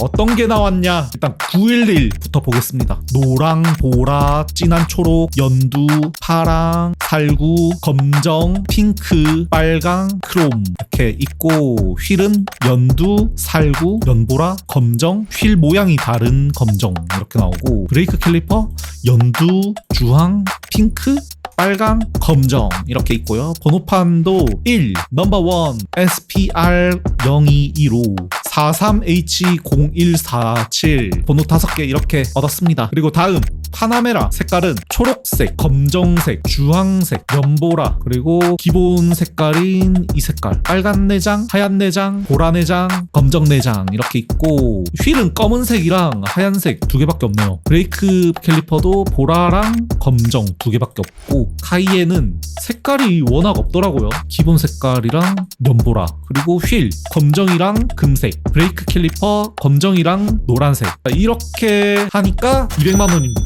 어떤 게 나왔냐? 일단 911부터 보겠습니다. 노랑 보라 진한 초록 연두 파랑 살구 검정 핑크 빨강 크롬. 이렇게 있고 휠은 연두 살구 연보라 검정 휠 모양이 다른 검정. 이렇게 나오고 브레이크 캘리퍼 연두 주황 핑크 빨강, 검정. 이렇게 있고요. 번호판도 1, 넘버 1, SPR 0215 43H0147 번호 5개 이렇게 얻었습니다. 그리고 다음 파나메라 색깔은 초록색, 검정색, 주황색, 연보라 그리고 기본 색깔인 이 색깔 빨간 내장, 하얀 내장, 보라 내장, 검정 내장 이렇게 있고 휠은 검은색이랑 하얀색 두 개밖에 없네요. 브레이크 캘리퍼도 보라랑 검정 두 개밖에 없고 카이에는 색깔이 워낙 없더라고요. 기본 색깔이랑 연보라 그리고 휠 검정이랑 금색 브레이크 캘리퍼 검정이랑 노란색 이렇게 하니까 200만 원입니다.